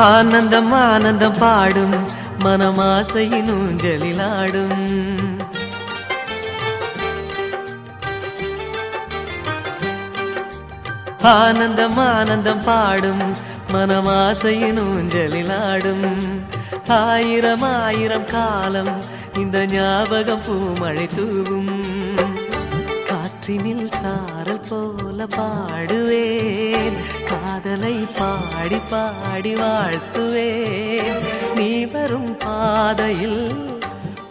ஆனந்தம் ஆனந்தம் பாடும் மனமாசையின் ஊஞ்சலிலாடும் ஆனந்தம் ஆனந்தம் பாடும் மனமாசையின் ஊஞ்சலிலாடும் ஆயிரம் ஆயிரம் காலம் இந்த ஞாபகம் பூமழை தூவும். காற்றினில் சாரல் போல பாடுவே காதலை பாடி பாடி வாழ்த்துவேன் நீ வரும் பாதையில்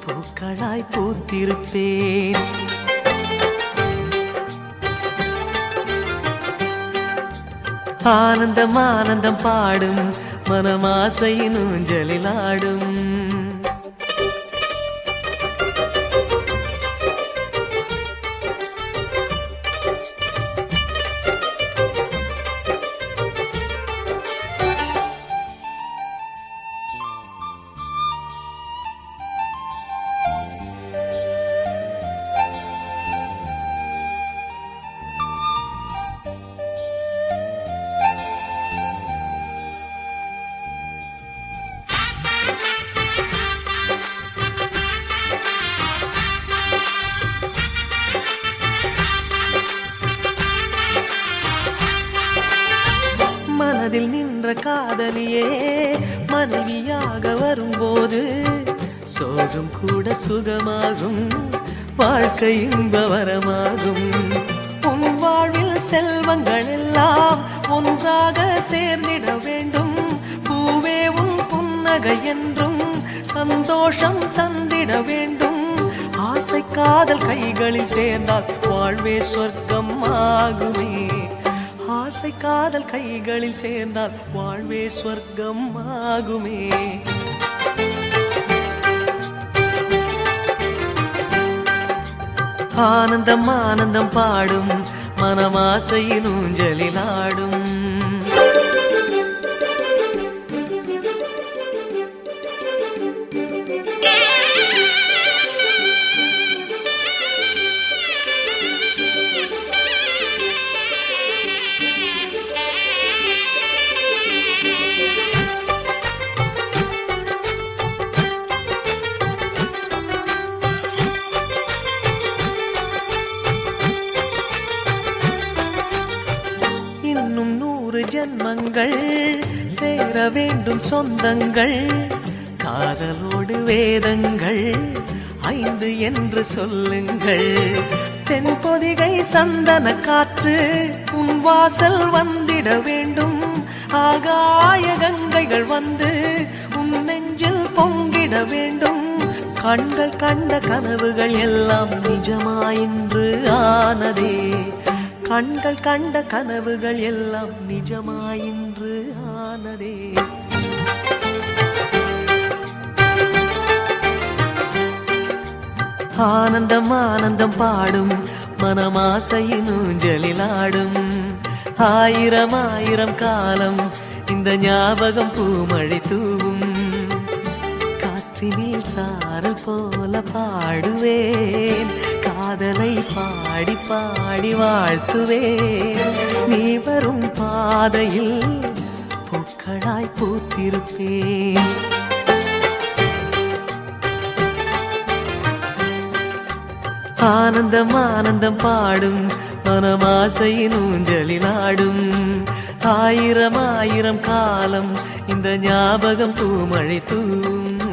பூக்களாய் பூத்திருப்பேன். ஆனந்தம் ஆனந்தம் பாடும் மனமாசையின் ஊஞ்சலில் ஆடும். மனதில் நின்ற காதலியே மனைவியாக வரும்போது சோகம் கூட சுகமாகும் வாழ்க்கை இன்பவரமாகும் உன் வாழ்வில் செல்வங்கள் எல்லாம் ஒன்றாக சேர்ந்திட வேண்டும். பூவே உன் புன்னகை என்றும் சந்தோஷம் தந்திட வேண்டும். ஆசை காதல் கைகளில் சேர்ந்தால் வாழ்வே சொர்க்கம் ஆகுமே ஆசை காதல் கைகளில் சேர்ந்தால் வாழ்வே ஸ்வர்க்கம் ஆகுமே. ஆனந்தம் ஆனந்தம் பாடும் மனமாசையின் ஊஞ்சலில் ஆடும். ஜன்மங்கள் சேர வேண்டும் சொந்தங்கள் காதலோடு வேதங்கள் ஐந்து என்று சொல்லுங்கள். தென்பொதிகை சந்தன காற்று உன் வாசல் வந்திட வேண்டும். ஆகாய கங்கைகள் வந்து உன் நெஞ்சில் பொங்கிட வேண்டும். கண்கள் கண்ட கனவுகள் எல்லாம் நிஜமாயின்று ஆனதே. கண்கள் கண்ட கனவுகள் எல்லாம் நிஜமாயின்று ஆனதே. ஆனந்தம் ஆனந்தம் பாடும் மனமாசையின் ஊஞ்சலில் ஆயிரம் ஆயிரம் காலம் இந்த ஞாபகம் பூமழை தூவும். காற்றினில் சாரல் போல பாடுவேன். காதலை பாடி பாடி வாழ்த்துவேன். நீ வரும் பாதையில் பூக்களாய் பூத்திருப்பேன். ஆனந்தம் ஆனந்தம் பாடும் மனமாசையின் ஊஞ்சலில் ஆடும். ஆயிரம் ஆயிரம் காலம் இந்த ஞாபகம் பூமழை தூவும்.